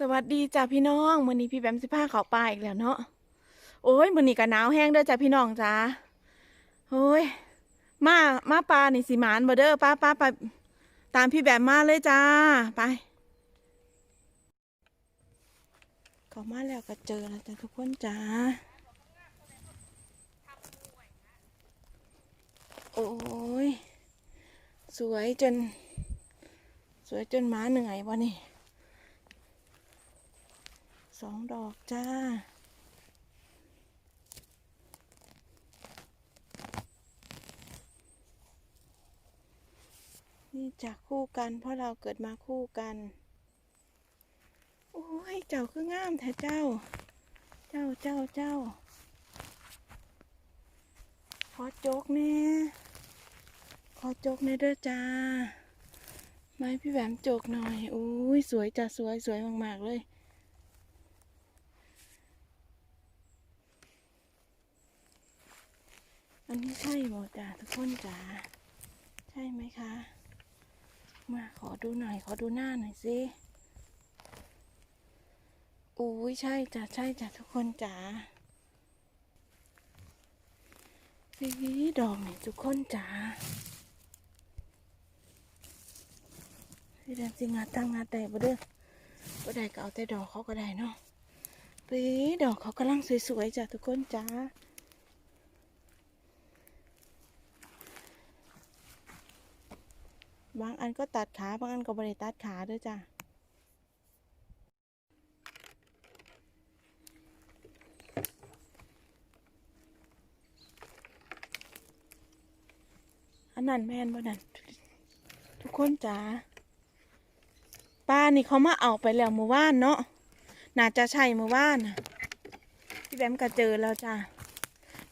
สวัสดีจ้าพี่น้องมื้อนี้พี่แบมสิพาเขาป่าอีกแล้วเนาะโอ้ยมื้อนี้ก็หนาวแห้งเด้อจ้าพี่น้องจ้าโอ้ยมามาปลานี่สิหมานบ่เด้อป้าป้าไปตามพี่แบมมาเลยจ้าไปเขามาแล้วก็เจอแล้วจ้าทุกคนจ้าโอ้ยสวยจน สวยจนม้าเหนื่อยวะนี่ สองดอกจ้า นี่จากคู่กันเพราะเราเกิดมาคู่กัน โอ้ย เจ้าคืองามแท้เจ้า เจ้าเจ้าเจ้า ขอโจกแน่ ขอโจกแน่เด้อจ้าไม้พี่แหวมโจกหน่อยโอ้ยสวยจ้ะสวยสวยมาก ๆ เลยันนี้ใช่หมจ้ะทุกคนจ๋าใช่ไหมคะ มาขอดูหน่อย ขอดูหน้าหน่อยสิอุ้ยใช่จ้ะใช่จ้ะทุกคนจ๋าสีดอกนี่ทุกคนจ๋าพี่แดงสิงาตั้งงาแต่บ่เด้อบ่ได้ก็เอาแต่ดอกเขาก็ได้เนาะปีดอกเขากำลังสวยๆจ้ะทุกคนจ๋า บางอันก็ตัดขาบางอันก็บริตัดขาด้วยจ้ะอันนั้นแม่นบ่นั่นทุกคนจ๋าป้านี่เขามาเอาไปแล้วเมื่อวานเนาะน่าจะใช่เมื่อวานพี่แบมก็เจอแล้วจ้ะ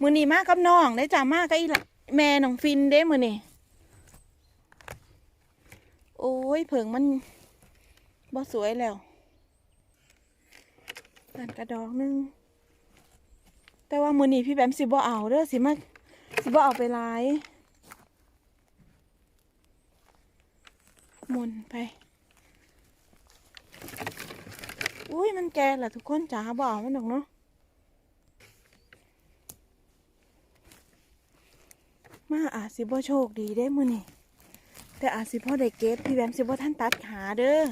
มือนี้มากกับน้องได้จ้ะมากับอีหละแม่น้องฟินเด้มือนี่ โอ้ยเผิงมันบ่สวยแล้วนั่นกระดอกหนึง แต่ว่ามือนี้พี่แบมสิบ่เอาเด้อสิมาสิบ่เอาไปหลายมุนไปอุ้ยมันแก่ละทุกคนจ๋าบ่เอามันดอกเนาะมาอาจสิบ่โชคดีได้มือนี่ แต่อาจสิพ่อได้เก็บพี่แบมสิบ่ท่านตัดขาเด้อ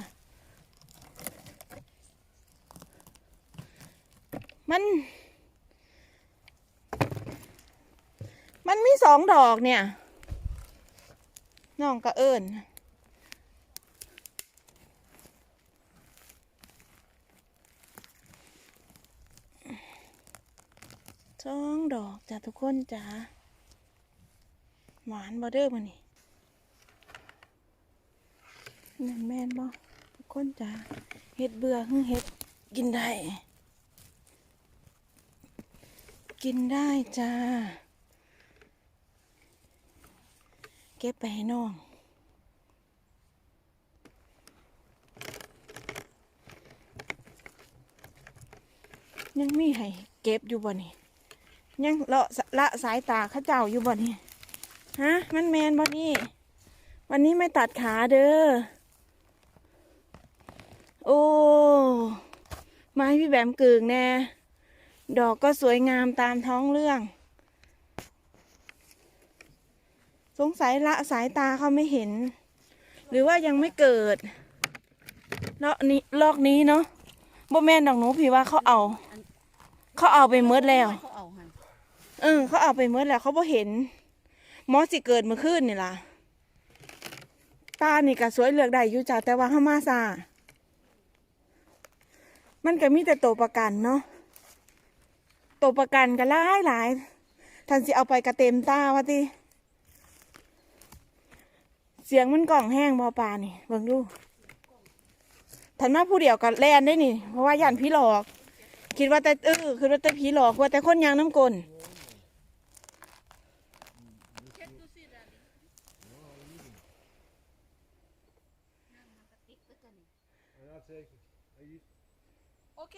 มัน มันมีสองดอกเนี่ย น้องก็เอิญสองดอกจ้ะทุกคนจ้าหวานบ่เด้อมัน นี่นั่นแม่นบ่ทุกคนจ้าเฮ็ดเบื่อหึ่เฮ็ดกินได้ กินได้จ้า เก็บไปให้น้องยังมีให้เก็บอยู่บ่นี่ยังเลาะละสายตาข้าเจ้าอยู่บ่นี่ฮะ มันแมนบ่นี่ วันนี้ไม่ตัดขาเด้อ อ้ไม้พี่แบมกึ่งแน่ดอกก็สวยงามตามท้องเรื่อง สงสัยละสายตาเขาไม่เห็น หรือว่ายังไม่เกิดลอกนี้ลอกนี้เนาะบ่แม่นดอกหนูพี่ว่าเขาเอา เขาเอาไปเมดแล้วเออเขาเอาไปเมื่อแล้ว เขาบ่เห็น มอสิเกิดเมื่อคืนนี่ล่ะตานี่ก็สวยเลือกได้อยู่จ้าแต่ว่าห้ามาซา มันก็มีแต่ตัวประกันเนาะตัวประกันก็หลายหลายท่านสิเอาไปกระเต็มตาวะติเสียงมันกล่องแห้งบอปลานี่เบิ่งดูท่านมาผู้เดียวกับแลนได้นี่ เพราะว่าย่านพี่หลอก คิดว่าแต่เออคือว่าแต่ผีหลอกว่าแต่คนยางน้ำกลน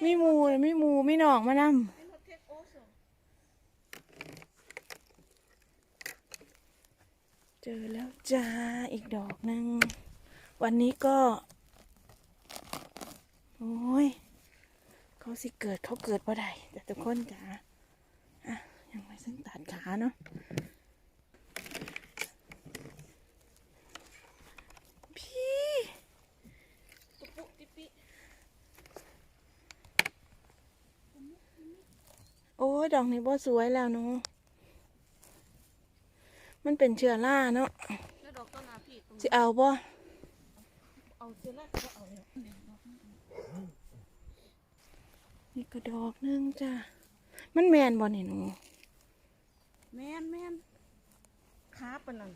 มีหมูน่ะมีหมูมีหนองมานำเจอแล้วจ้าอีกดอกหนึ่งวันนี้ก็ โอ้ยเขาสิเกิดเขาเกิดบ่ได้แต่ทุกคนจ๋าอะยังไม่ซึ่งตัดขาเนาะพี่โอ้ยดอกนี้บ่สวยแล้วเนาะมันเป็นเชื้อราเนาะแล้วดอกต้นอาพี่ตรงสิเอาบ่เอาเสื้อแรกก็เอาเลยนี่ก็ดอกหนึงจ้ะมันแมนบ่นี่หนูแม่นแม่นขาปานนั่น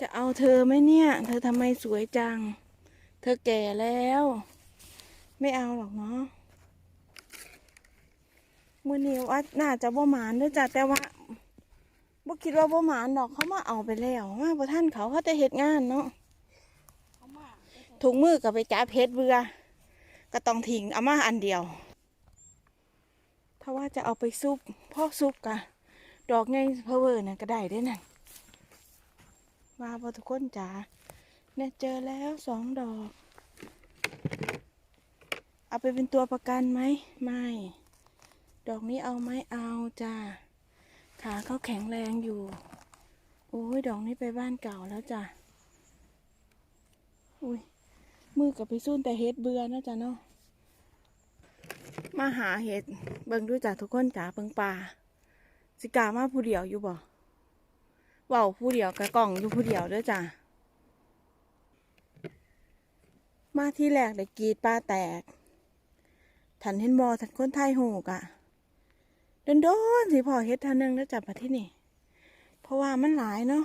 จะเอาเธอไหมเนี่ย เธอทำไมสวยจัง เธอแก่แล้ว ไม่เอาหรอกเนาะมือนี้ว่าน่าจะบ่หมานด้วยจ้ะแต่ว่าบ่คิดว่าบ่หมานดอกเขามาเอาไปแล้วมาบ่ท่านเขาเขาจะเฮ็ดงานเนาะถุงมือก็ไปจับเพชรเบื่อก็ต้องทิ้งเอามาอันเดียว ถ้าว่าจะเอาไปซุปพ่อซุปกะ ดอกไงเพอเวอร์น่ะก็ได้ได้นั่นว่าพอทุกคนจ๋าเนี่ยเจอแล้วสองดอก เอาไปเป็นตัวประกันไหมไม่ ดอกนี้เอาไหมเอาจ้าขาเขาแข็งแรงอยู่ โอ้ยดอกนี้ไปบ้านเก่าแล้วจ้ะอุ้ยมือกับไปซุ่นแต่เฮ็ดเบื่อเนาะจ้ะเนาะมาหาเห็ดเบิ่งดูจ้ะทุกคนจ๋าเบิ่งป่าสิกามาผู้เดียวอยู่บ่เว้าผู้เดียวกระกล่องอยู่ผู้เดียวเด้อจ้ะมาที่แรกได้กรีดปลาแตก ทันเห็นบอทันคนไทยหูกะโดนโดนๆสิพอเฮ็ดเท่านึงแล้วจับมาที่นี่ เพราะว่ามันหลายเนาะ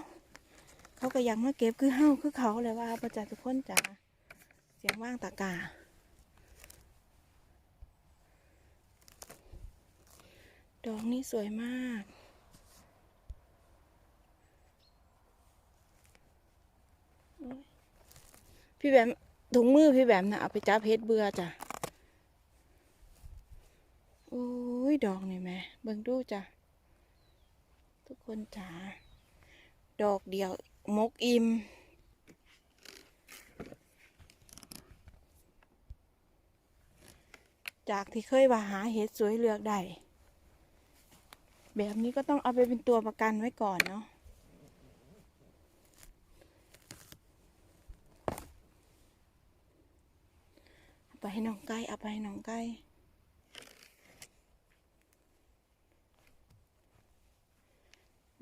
เขาก็ยังมาเก็บคือเฮาคือเขาเลยว่าประจักทุกคนจ๋าเสียงว่างตากาดอกนี้สวยมาก พี่แบมถุงมือพี่แบมนะเอาไปจับเพชรเบื่อจ้ะ โอ้ย ดอกนี่แม่เบิ่งดูจ้ะ ทุกคนจ๋า ดอกเดียวมกอิมจากที่เคยว่าหาเห็ดสวยเลือกได้ แบบนี้ก็ต้องเอาไปเป็นตัวประกันไว้ก่อนเนาะเอาไปให้น้องไก่เอาไปให้น้องไก่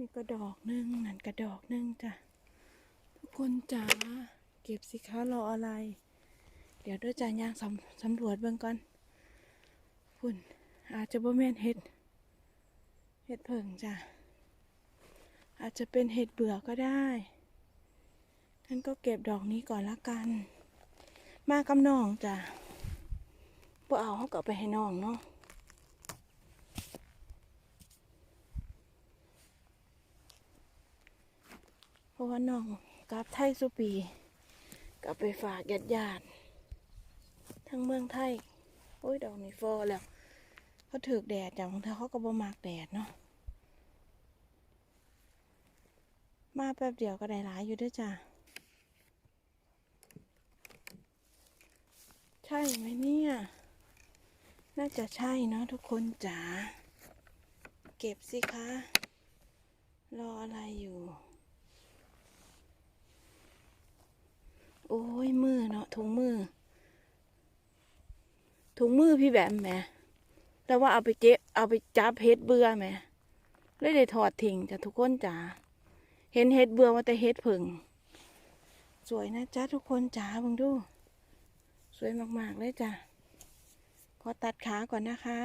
นี่ ก็ดอกหนึงนั่นก็ดอกหนึงจ้ะทุกคนจ๋าเก็บสิคะรออะไร เดี๋ยวด้วยจ่ายยางสำสำรวจเบื้องก่อนพุ่นอาจจะบ่แม่นเห็ดเห็ดเผิงจ้ะอาจจะเป็นเห็ดเบื่อก็ได้งั้นก็เก็บดอกนี้ก่อนละกัน มากำนองจ้ะบ่เอาเขาก็เอาไปให้น้องเนาะ ราะว่าน้องกลับไทยสุปีกลับไปฝากญาติญาติทั้งเมืองไทยโอ้ยดอกนี้ฟอแล้วเขาถือแดดจากของเธอเขาก็บ่มากแดดเนาะมาแป๊บเดียวก็ได้หลายอยู่เด้วยจ้ะใช่ไหมเนี่ย น่าจะใช่เนาะทุกคนจ๋าเก็บสิคะ รออะไรอยู่ โอ้ยมือเนาะถุงมือ ถุงมือพี่แบมแหมแต่ว่าเอาไปเจ๊เอาไปจับเฮ็ดเบื่อแหมเลยได้ถอดทิ้งจ้ะทุกคนจ๋าเห็นเฮ็ดเบื่อว่าแต่เฮ็ดผึ่งสวยนะจ๊ะทุกคนจ๋าเบังดู สวยมากๆเลยจ้ะขอตัดขาก่อนนะคะ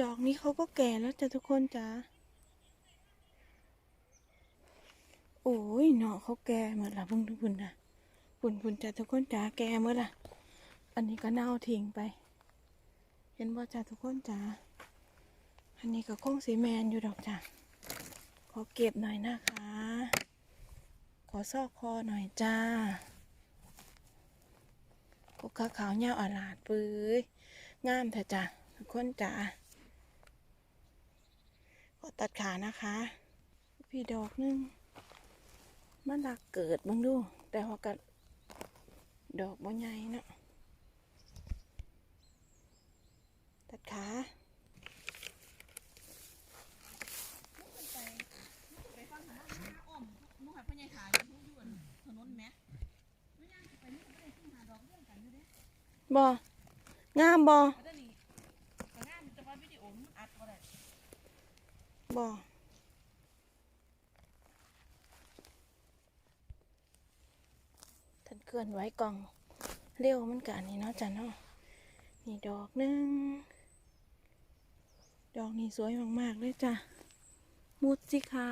ดอกนี้เขาก็แก่แล้วจ้ะทุกคนจ๋า โอ้ยเนาะเขาแก่หมดละเพิ่งทุกคนนะปุ่นปุ่นจ้ะทุกคนจ๋าแก่หมดละอันนี้ก็เน่าทิ้งไป เห็นบ่จ้ะทุกคนจ๋าอันนี้ก็คงสีแมนอยู่ดอกจ้ะขอเก็บหน่อยนะคะ ขอซอกคอหน่อยจ้ากุกขาขาวเงาอาลาดปื้ยงามเถอะจ้ะทุกคนจ๋าขอตัดขานะคะ พี่ดอกหนึง มันลักเกิดเบังดู แต่ว่ากัดอกบ่ใหญ่เนาะตัดขาไปฟังถนนหาอ้อมนุ่งหาพ่อใหญ่ขาอยู่ผู้อยู่อั่นถนนแหมไม่ย่างสิไปนี่ก็บ่ได้ขึ้นหาดอบอมันอัดบ่ได้ บ่ท่านเค ลื่อนไหวกล่องเร็วมันกันนี้เนาะจ้ะเนาะนี่ดอกหนึ่งดอกนี้สวยมากๆเลยจ้ะมุดสิคะ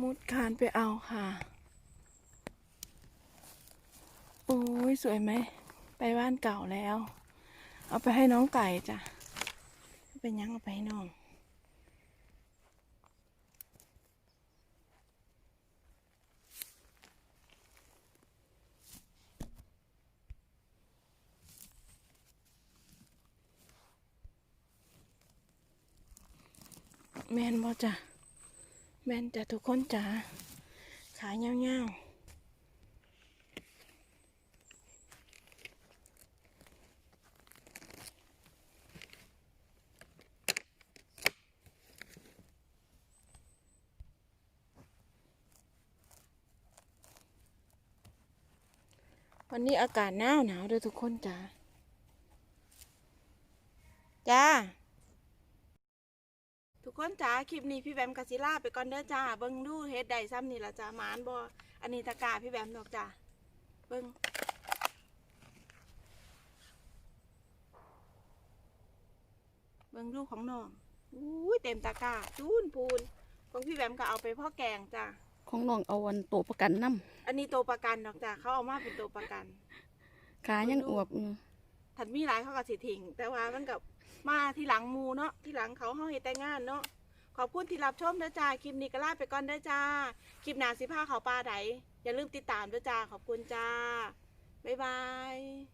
มุดคานไปเอาค่ะ โอ้ยสวยไหม ไปบ้านเก่าแล้ว เอาไปให้น้องไก่จ้ะเป็นยังเอาไปให้น้อง แมนบ่จ้ะแมนจ้ะทุกคนจ้ะขายเงาวๆวันนี้อากาศหนาวหนาวเด้อทุกคนจ้ะจ้า ทุกคนจ้าคลิปนี้พี่แบมกาซิล่าไปก่อนเด้อจ้าเบิ่งดูเฮ็ดได้ซ้ำนี่ละจ้าหมานบ่อันนี้ตะกร้าพี่แบมดอกจ้าเบิ่งเบิ่งดูของน้องอุ้ยเต็มตะกร้าจูนพูนของพี่แบมก็เอาไปพ่อแกงจ้าของน้องเอาวันโตประกันนำอันนี้ตัวประกันดอกจ้าเขาเอามาเป็นตัวประกันขายังอวบอยู่ถัดมีหลายเขาก็สิทิ้งแต่ว่ามันกับ มาที่หลังมูเนาะที่หลังเขาเฮาเฮ็ดแต่งานเนาะขอบคุณที่รับชมเด้อจ้าคลิปนี้ก็ลาไปก่อนเด้อจ้าคลิปหนาสิพาเขาปลาไดอย่าลืมติดตามด้อจ้าขอบคุณจ้าบ๊ายบาย